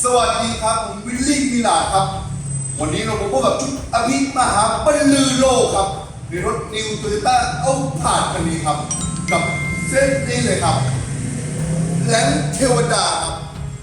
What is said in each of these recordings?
สวัสดีครับ ผมวิลลี่มิลาครับ วันนี้เรามาพบกับชุดอภิมหาบรรลือโลกครับ ในรถนิวโตโยต้าเอาผ่านคันนี้ครับ กับเส้นนี้เลยครับแหลมเทวดาครับ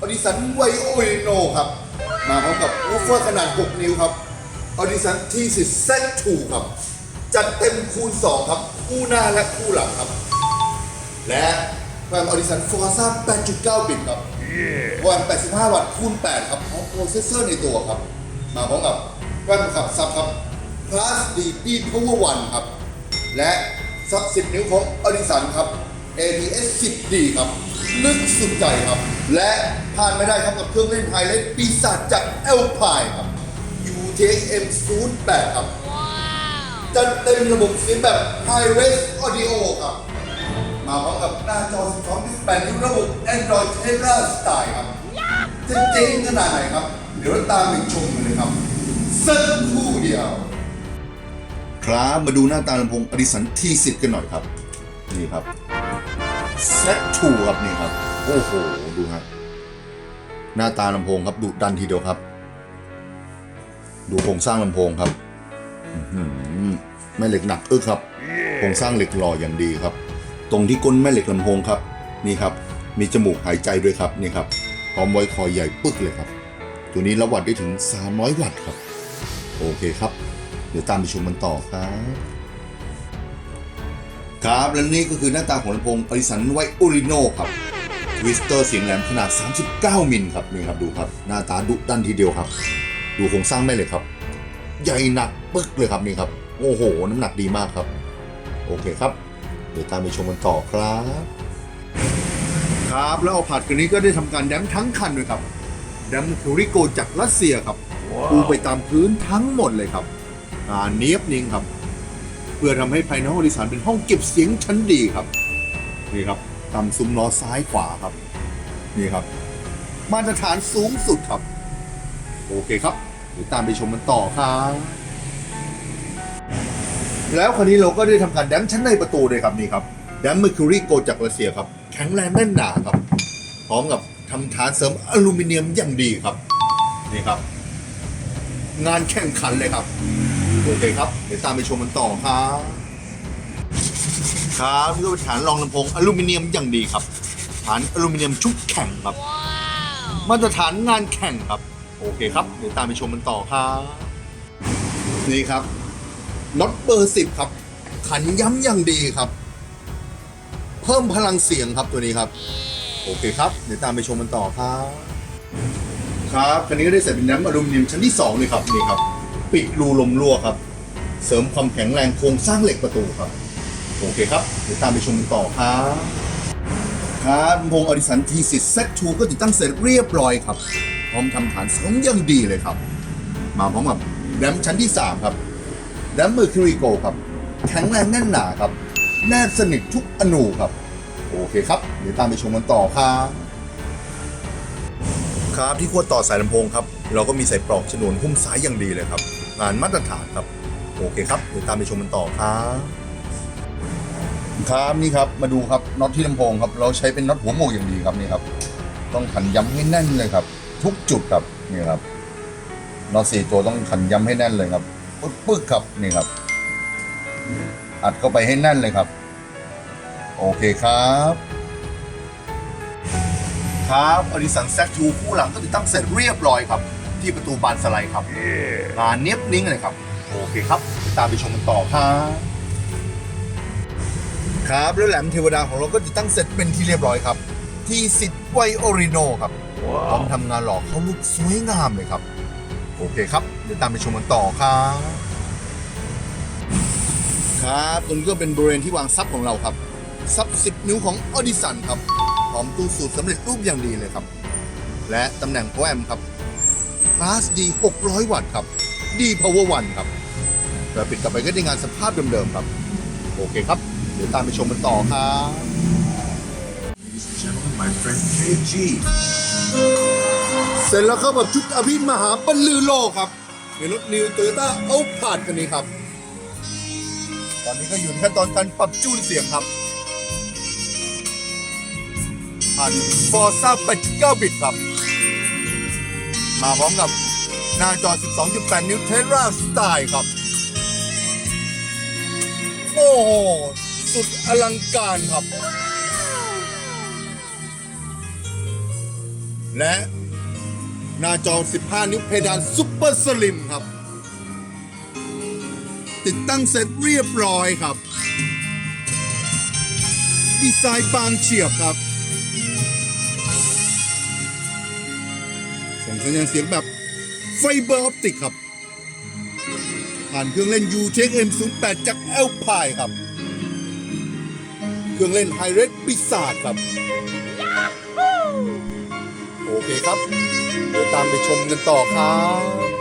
อดิสันไวโอเรโนครับ มาพร้อมกับวูฟเฟอร์ขนาด 6 นิ้วครับอดิสันทีสิเซตทูครับ จัดเต็มคูณ 2 ครับ คู่หน้าและคู่หลังครับ และแรมออริสันฟอร์ซ่า8.9 บิตครับ แรม85 วัตต์คูณ 8 ครับพร้อมโปรเซสเซอร์ในตัวครับ มาพร้อมกับแรมขับซับครับ Plus DB Power 1ครับ และซับ 10 นิ้วของออริสันครับ ABS 10D ครับ ลึกสุดใจครับ และพลาดไม่ได้ครับกับเครื่องเล่นไฮไลท์ปีศาจจาก Alpine ครับ UTM 08ครับ จัดเต็มระบบเสียงแบบ High Res Audio ครับ มาพร้อมกับหน้าจอ 12.8 นิ้วระบบ Android Tegra Style ครับจะเจ๋งขนาดไหนครับ เดี๋ยวเราตามไปชมกันเลยครับสักครู่เดียว ครับมาดูหน้าตาลำโพงอดิสันที่สิกันหน่อยครับ นี่ครับ Set 2ครับนี่ครับ โอ้โห ดูครับหน้าตาลำโพงครับดุดันทีเดียวครับ ดูโครงสร้างลำโพงครับหือแม่เหล็กหนักอึกครับโครงสร้างเหล็กหล่ออย่างดีครับ ตรงที่ก้นแม่เหล็กลำโพงครับนี่ครับมีจมูกหายใจด้วยครับนี่ครับพร้อมไว้คอยใหญ่ปึ๊กเลยครับ ตัวนี้รับวัตต์ได้ถึง 300 วัตต์ครับ โอเคครับ เดี๋ยวตามไปชมมันต่อครับ ครับและนี่ก็คือหน้าตาของลำโพงอริสันไวโอริโนครับวิสเตอร์เสียงแหลมขนาด 39 มิลครับนี่ครับดูครับ หน้าตาดุดันทีเดียวครับ ดูโครงสร้างแม่เหล็กครับ ใหญ่หนักปึ๊กเลยครับนี่ครับ โอ้โห น้ำหนักดีมากครับ โอเคครับ เดี๋ยวตามไปชมกันต่อครับ ครับแล้วเอาผัดกันนี้ก็ได้ทำการแดมทั้งคันด้วยครับ แดมคูริโกจากรัสเซียครับปูไปตามพื้นทั้งหมดเลยครับงานเนียบนิ่งครับ เพื่อทำให้ภายในห้องโดยสารเป็นห้องเก็บเสียงชั้นดีครับนี่ครับตามซุ้มล้อซ้ายขวาครับ นี่ครับ มาตรฐานสูงสุดครับ โอเคครับเดี๋ยวตามไปชมกันต่อครับ แล้วคราวนี้เราก็ได้ทำการแดมชั้นในประตูเลยครับนี่ครับแดมเมอร์คิวรีโกจากรัสเซียครับแข็งแรงแน่นหนาครับ พร้อมกับทำฐานเสริมอลูมิเนียมอย่างดีครับนี่ครับ งานแข่งขันเลยครับโอเคครับเดี๋ยวตามไปชมกันต่อครับครับนี่ก็เป็นฐานรองลำโพงอลูมิเนียมอย่างดีครับ ฐานอลูมิเนียมชุบแข็งครับ มาตรฐานงานแข่งครับ โอเคครับเดี๋ยวตามไปชมกันต่อครับนี่ครับ น็อตเบอร์สิบครับ ขันย้ำอย่างดีครับ เพิ่มพลังเสียงครับตัวนี้ครับ โอเคครับ เดี๋ยวตามไปชมกันต่อครับ ครับคันนี้ก็ได้ใส่เป็นน้ำอลูมิเนียมชั้นที่2เลยครับนี่ครับ ปิดรูลมรั่วครับ เสริมความแข็งแรงโครงสร้างเหล็กประตูครับ โอเคครับ เดี๋ยวตามไปชมกันต่อครับครับพงอดิสันทีสิทเซตทูก็ติดตั้งเสร็จเรียบร้อยครับ พร้อมทำฐานสริมอย่างดีเลยครับ มาพร้อมกับแรมชั้นที่ 3 ครับ แรมเมอร์คิวริโกครับ แข็งแรงแน่นหนาครับ แนบสนิททุกอนูครับ โอเคครับ เดี๋ยวตามไปชมกันต่อครับครับที่ขั้วต่อสายลำโพงครับ เราก็มีใส่ปลอกฉนวนหุ้มสายอย่างดีเลยครับ งานมาตรฐานครับ โอเคครับ เดี๋ยวตามไปชมกันต่อครับครับนี่ครับมาดูครับน็อตที่ลำโพงครับ เราใช้เป็นน็อตหัวโมกอย่างดีครับนี่ครับ ต้องขันย้ำให้แน่นเลยครับ ทุกจุดครับนี่ครับน็อตสี่ตัวต้องขันย้ำให้แน่นเลยครับ ปึ๊กปึ๊กครับนี่ครับ อัดเข้าไปให้แน่นเลยครับ โอเคครับ ครับอดิสันแซกทูคู่หลังก็ติดตั้งเสร็จเรียบร้อยครับ ที่ประตูบานสไลด์ครับงานเนียบนิ่งเลยครับ โอเคครับ ตามไปชมกันต่อครับครับแล้วแหลมเทวดาของเราก็ติดตั้งเสร็จเป็นที่เรียบร้อยครับ ที่สิทธิ์ไวโอริโนครับพร้อมทำงานหล่อเข้าลุกสวยงามเลยครับ โอเคครับ เดี๋ยวตามไปชมกันต่อครับครับตรงนี้ก็เป็นบริเวณที่วางซับของเราครับซับ 10 นิ้วของออดิสันครับพร้อมตู้สูตรสำเร็จรูปอย่างดีเลยครับ และตำแหน่งโพแอมครับ Class D 600 วัตต์ครับ D Power 1ครับเราปิดกลับไปก็ได้งานสภาพเดิมๆครับ โอเคครับ เดี๋ยวตามไปชมกันต่อครับ Ladies and gentlemen, my friend KG. เสร็จแล้วครับกับชุดอภิมหาบรรลือโลกครับในรถนิวโตโยต้าเอาผ่าดคันนี้ครับ ตอนนี้ก็อยู่ในขั้นตอนการปรับจูนเสียงครับผ่านฟอร์ซ่า89บิตครับ มาพร้อมกับหน้าจอ 12.8 นิ้วเทราสไตล์ครับ โอ้โห สุดอลังการครับ และ หน้าจอ 15 นิ้วเพดานซุปเปอร์สลิมครับ ติดตั้งเสร็จเรียบร้อยครับ ดีไซน์บางเฉียบครับ ส่งสัญญาณเสียงแบบไฟเบอร์ออปติกครับ ผ่านเครื่องเล่น u t e c M08 จาก Alpine ครับ เครื่องเล่นไฮเร d ปีศาจครับ โอเคครับ เดี๋ยวตามไปชมกันต่อครับ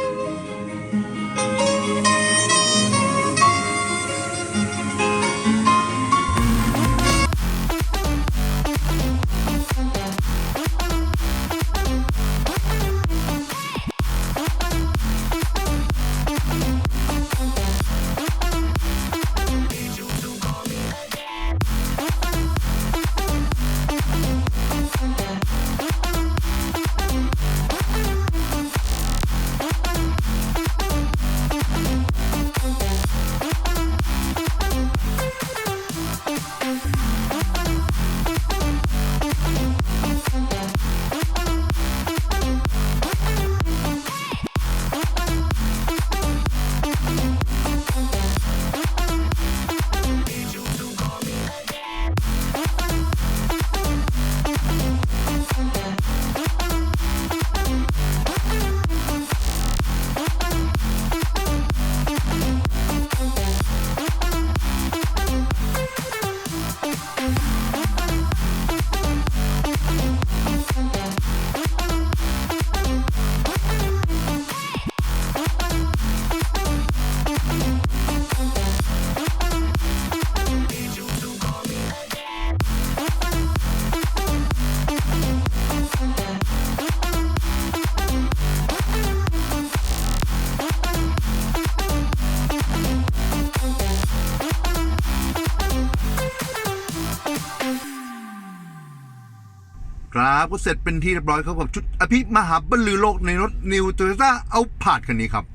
ครับก็เสร็จเป็นที่เรียบร้อยครับกับชุดอภิมหาบรรลือโลกในรถ New Toyota เอาผาดคันนี้ครับ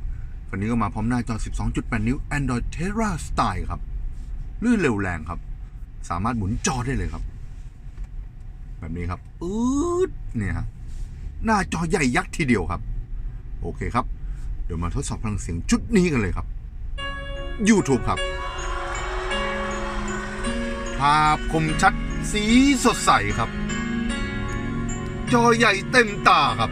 คันนี้ก็มาพร้อมหน้าจอ 12.8 นิ้ว Android Terra Style ครับลื่นเร็วแรงครับ สามารถหมุนจอได้เลยครับ แบบนี้ครับอืดเนี่ยฮะหน้าจอใหญ่ยักษ์ทีเดียวครับ โอเคครับ เดี๋ยวมาทดสอบพลังเสียงชุดนี้กันเลยครับ YouTube ครับ ภาพคมชัดสีสดใสครับ จอใหญ่เต็มตาครับ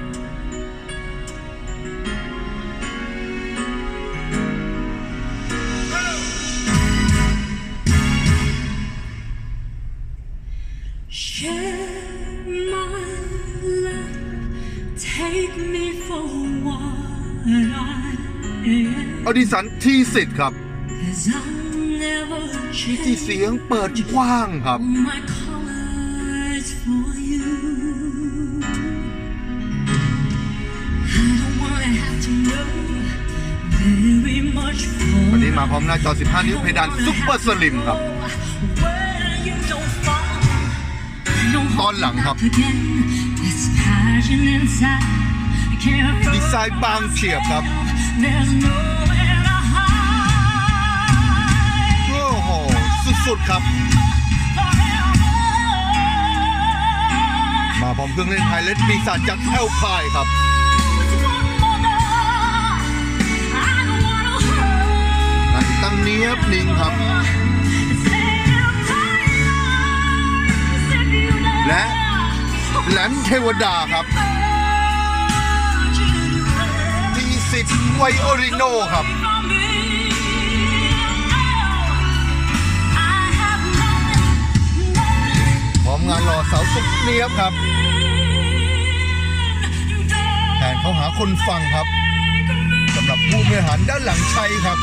Share my love, take me for what I am. อดิสันทีสิทธิ์ครับ Cause I'll never ที่ change เสียงเปิดกว้างครับ มาพร้อมหน้าจอ 15 นิ้วเพดานซุปเปอร์สลิมครับ ตอนหลังครับ ดีไซน์บางเฉียบครับโอ้โหสุดๆครับ มาพร้อมเครื่องเล่นไฮเลสปีศาจจากแอลพายครับ เนี้ยบนิ่งครับ Say I'm tired, if you dare. และแหลมเทวดาครับ Urge you to let ทีสิทธิ์ไวโอริโนครับ from me. I have nothing, nothing. พร้อมงานหล่อเสาสุดเนี้ยบครับ You dare แทนเขาหาคนฟังครับสำหรับผู้บริหารด้านหลังชัยครับ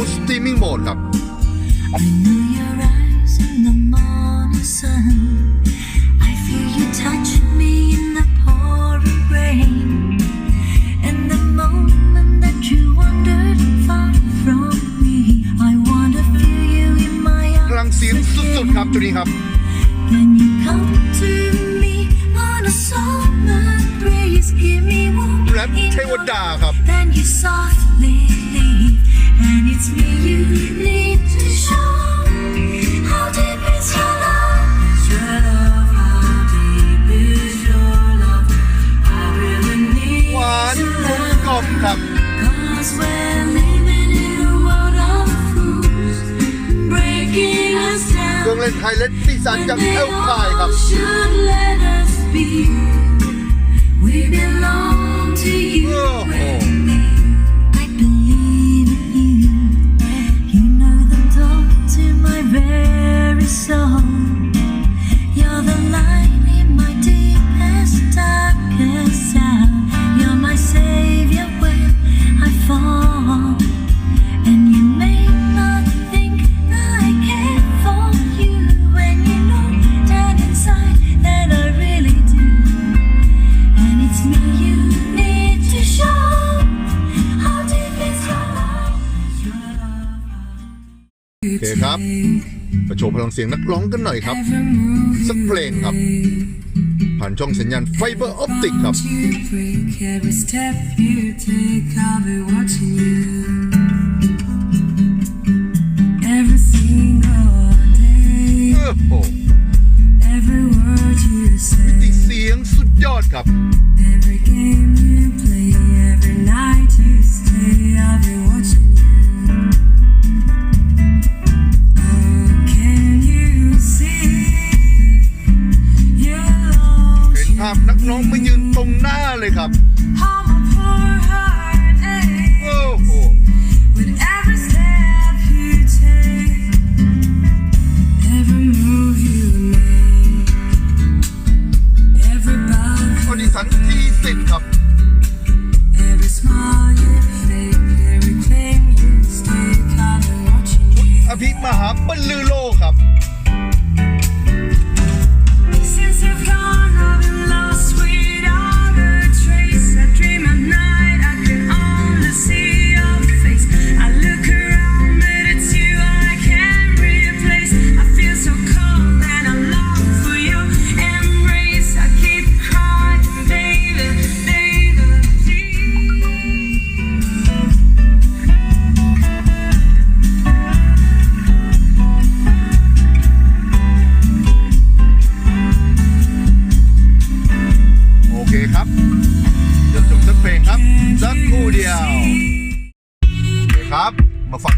Bluetooth Streaming Mode ครับ Renew your eyes in the morning sun. I feel you touch me in the pouring rain. And the moment that you wandered far from me, I wanna feel you in my พลัง arms. เสียงสุดๆครับจุดนี้ครับ Can you come to me on a summer breeze? Give me warm แรปเทวดาครับ Then you softly ครับ Cause we're living in a world of fools, breaking us เครื่อง down. เล่นไฮเล็ตปีศาจจาก They Alpine ครับ all should let มาโชว์พลังเสียงนักร้องกันหน่อยครับ Every move สักเพลงครับ ผ่านช่องสัญญาณไฟเบอร์ออปติกครับ you break, every step you take, I'll be watching you. Every single day, โอ้โห every word you ติ say, เสียงสุดยอดครับ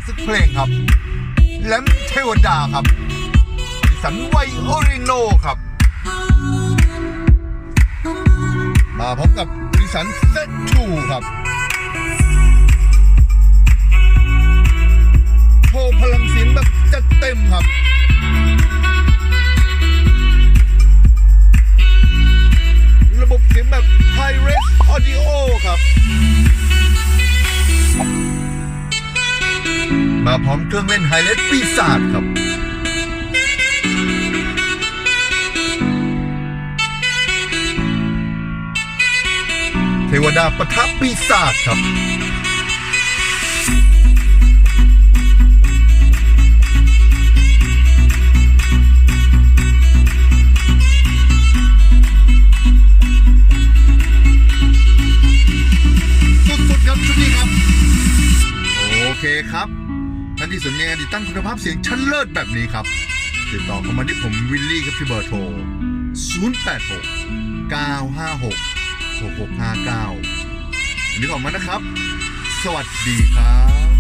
สักเพลงครับแหลมเทวดาครับสันไวโอริโนครับ มาพบกับดิสันเซตทูครับโชว์พลังเสียงแบบจัดเต็มครับระบบเสียงแบบ High Res Audio ครับ มาพร้อมเครื่องเล่นไฮเลสปีศาจครับเทวดาปะทะปีศาจครับสุดๆครับชุดนี้ครับ โอเคครับ ดีสัญญารติดตั้งคุณภาพเสียงชั้นเลิศแบบนี้ครับ ติดต่อเข้ามาที่ผมวิลลี่ครับที่เบอร์โทร 086 956 6659 วันนี้ขอบคุณมานะครับ สวัสดีครับ